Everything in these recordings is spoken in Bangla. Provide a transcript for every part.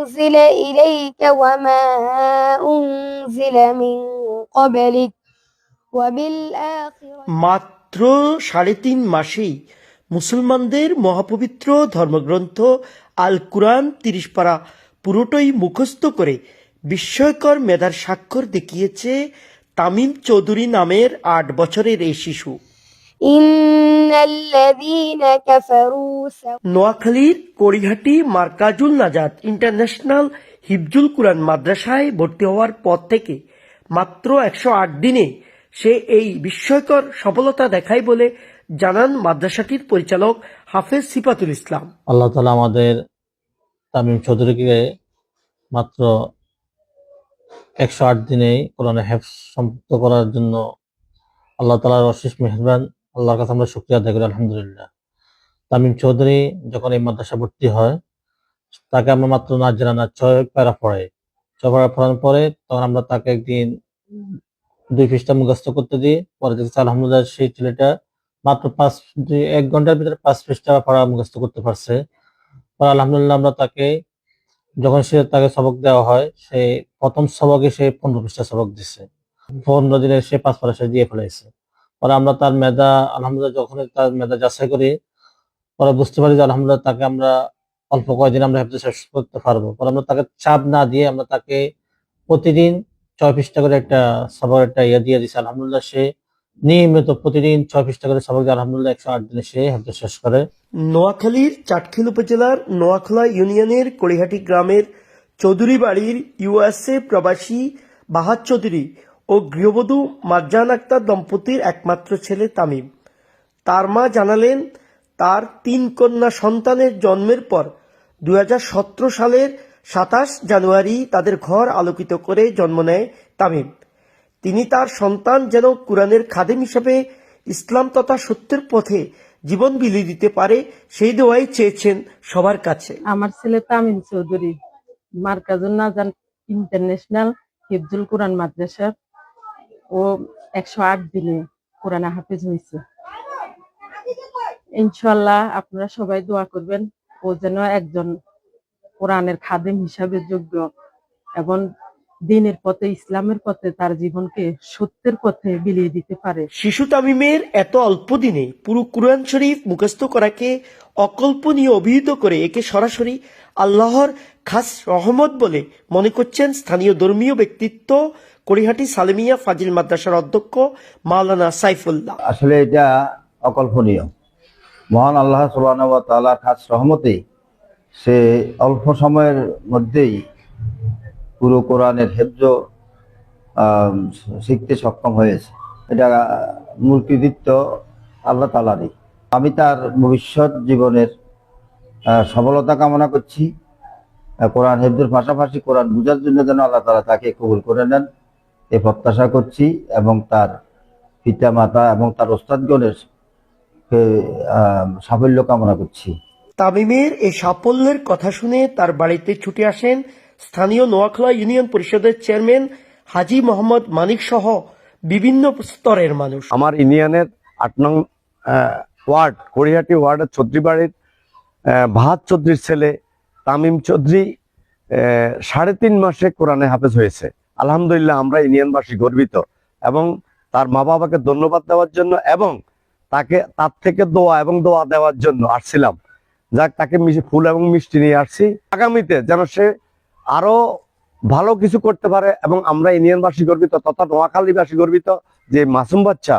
أنزل إليك وما أنزل من قبلك وبالآخرة মাত্র সাড়ে তিন মাসেই মুসলমানদের মহাপবিত্র ধর্মগ্রন্থ আল কুরআন তিরিশ পারা পুরোটাই মুখস্থ করে বিস্ময়কর মেধার স্বাক্ষর দেখিয়েছে তামিম চৌধুরী নামের আট বছরের এই শিশু নোয়াখালীর কড়িঘাটি মার্কাজুল নাজাদ ইন্টারন্যাশনাল হিফজুল কুরআন মাদ্রাসায় ভর্তি হওয়ার পর থেকে মাত্র একশো আট দিনে সে এই বিস্ময়কর সফলতা দেখায় বলে জানান মাদ্রাসাটির পরিচালক হাফেজ সিফাতুল ইসলাম। আল্লাহ তালা আমাদের তামিম চৌধুরীকে মাত্র একশো আট দিনেই কোরআনে হেফ সমাপ্ত করার জন্য আল্লাহ তালার অশেষ মেহরবান আল্লাহর কাছে আমরা শুক্রিয়া আদায় করি, আলহামদুলিল্লাহ। তামিম চৌধুরী যখন এই মাদ্রাসা ভর্তি হয়, তাকে আমরা মাত্র না জানা না, ছয় প্যারা পড়ে ছয় প্যারা পড়ানোর পরে তখন আমরা তাকে একদিন দুই পৃষ্ঠা মুখস্থ করতে দিই, পরে দেখছি আলহামদুলিল্লাহ, সেই ছেলেটা মাত্র পাঁচ এক ঘণ্টার ভিতরে পাঁচ পৃষ্ঠা পড়া মুখস্থ করতে পারছে। পরে আলহামদুলিল্লাহ আমরা তাকে, যখন সে তাকে সবক দেওয়া হয়, সে প্রথম সবকে সে পনেরো পৃষ্ঠা সবক দিছে। পনেরো দিনে সে পাঁচ পারা সে দিয়ে ফেলেছে পরে আমরা তার মেধা, আলহামদুলিল্লাহ যখন তার মেধা যাচাই করি, পরে বুঝতে পারি যে আলহামদুলিল্লাহ তাকে আমরা অল্প কয়েকদিন আমরা হেফজে শেষ করতে পারব। পরে আমরা তাকে চাপ না দিয়ে আমরা তাকে প্রতিদিন ছয় পৃষ্ঠা করে একটা সবক একটা ইয়ে দিয়ে দিচ্ছে আলহামদুলিল্লাহ সে নিয়মিত প্রতিদিন ছয় পৃষ্ঠা করে দিয়ে আলহামদুলিল্লাহ একশো আট দিনে সে হেফজে শেষ করে। নোয়াখালীর চাটখিল উপজেলার নোয়াখলা ইউনিয়নের কড়িহাটি গ্রামের চৌধুরী বাড়ির ইউএসএ প্রবাসী বাহাদ চৌধুরী ও গৃহবধূ মারজান আক্তার দম্পতির একমাত্র ছেলে তামিম। তার মা জানালেন, তার তিন কন্যা সন্তানের জন্মের পর দু হাজার সতেরো সালের সাতাশ জানুয়ারি তাদের ঘর আলোকিত করে জন্ম নেয় তামিম। তিনি তার সন্তান যেন কোরআনের খাদেম হিসেবে ইসলাম তথা সত্যের পথে জীবন বিলিয়ে দিতে পারে, সেই দোয়াই চেয়েছেন সবার কাছে। আমার ছেলে তামিম চৌধুরী মার্কাজুল নাজান ইন্টারন্যাশনাল হিফজুল কোরআন মাদ্রাসা। ও একশো আট দিনে কোরআন হাফিজ হয়েছে। ইনশাল্লাহ আপনারা সবাই দোয়া করবেন, ও যেন একজন কোরআনের খাদেম হিসাবে যোগ্য এবং দিনের পথে, ইসলামের পথে, তার জীবনকে সত্যের পথে বিলিয়ে দিতে পারে। শিশু তামিমের এত অল্প দিনে পুরো কুরআন শরীফ মুখস্থ করাকে অকল্পনীয় অভিহিত করে একে সরাসরি আল্লাহর খাস রহমত বলে মনে করছেন স্থানীয় ধর্মীয় ব্যক্তিত্ব কড়িহাটি সালেমিয়া ফাজিল মাদ্রাসার অধ্যক্ষ মাওলানা সাইফুল্লাহ। আসলে এটা অকল্পনীয়। মহান আল্লাহ সুবাহ খাস রহমতে সে অল্প সময়ের মধ্যেই পুরো কোরআনের হেফজ শিখতে সক্ষম হয়েছে। এটা মূল কৃতিত্ব আল্লাহ তালারই আমি তার ভবিষ্যৎ জীবনের সফলতা কামনা করছি। কোরআন হেফজের পাশাপাশি কোরআন বুঝার জন্য যেন আল্লাহ তালা তাকে কবুল করে নেন। এ প্রত্যাশা করছি এবং তার পিতা মাতা এবং তার ওস্তাদগণের সাফল্য কামনা করছি। তামিমের এই সাফল্যের কথা শুনে তার বাড়িতে ছুটে আসেন স্থানীয় নোয়াখলা ইউনিয়ন পরিষদের চেয়ারম্যান হাজি মোহাম্মদ মানিক সহ বিভিন্ন স্তরের মানুষ। আমার ইউনিয়নের আট নং আহ, ওয়ার্ড কড়িহাটি ওয়ার্ডের চৌধুরী বাড়ির ভাত চৌধুরীর ছেলে তামিম চৌধুরী সাড়ে তিন মাসে কোরআনে হাফেজ হয়েছে। আলহামদুলিল্লাহ আমরা ইউনিয়নবাসী গর্বিত এবং তার মা বাবাকে ধন্যবাদ দেওয়ার জন্য এবং তাকে, তার থেকে দোয়া এবং দোয়া দেওয়ার জন্য আসছিলাম। যাক, তাকে ফুল এবং মিষ্টি নিয়ে আসছি। আগামীতে যেন সে আরও ভালো কিছু করতে পারে এবং আমরা ইউনিয়নবাসী গর্বিত তথা নোয়াখালীবাসী গর্বিত যে মাসুম বাচ্চা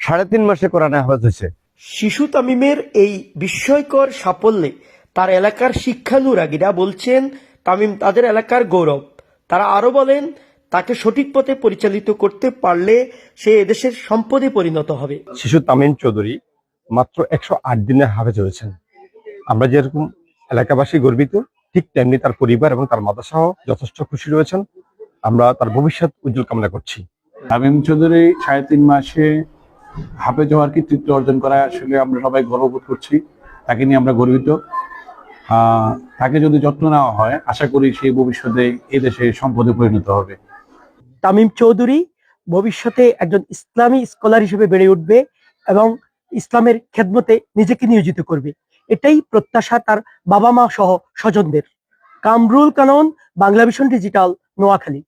সাড়ে তিন মাসে কোরআনে হাফেজ হয়েছে। শিশু তামিমের এই বিস্ময়কর সাফল্যে তার এলাকার শিক্ষানুরাগীরা বলছেন, তামিম, তাদের এলাকার গৌরব। তারা আরও বলেন তাকে সঠিক পথে পরিচালিত করতে পারলে সে এদেশের সম্পদে পরিণত হবে। শিশু তামিম চৌধুরী মাত্র একশো আট দিনে হাফেজ হয়েছেন। আমরা যেরকম এলাকাবাসী গর্বিত ঠিক তেমনি তার পরিবার এবং তার মাদ্রাসাহ যথেষ্ট খুশি রয়েছেন। আমরা তার ভবিষ্যৎ উজ্জ্বল কামনা করছি। তামিম চৌধুরী সাড়ে তিন মাসে হাফেজ হওয়ার কৃতিত্ব অর্জন করায় আসলে আমরা সবাই গর্ববোধ করছি। তাকে নিয়ে আমরা গর্বিত। আহ, তাকে যদি যত্ন নেওয়া হয় আশা করি সে ভবিষ্যতে এদেশে সম্পদে পরিণত হবে। তামিম চৌধুরী ভবিষ্যতে একজন ইসলামী স্কলার হিসেবে বেড়ে উঠবে এবং ইসলামের খেদমতে নিজেকে নিয়োজিত করবে। এটাই প্রত্যাশা তার বাবা মা সহ স্বজনদের। Kamrul Kanan Bangla vision digital, Noakhali.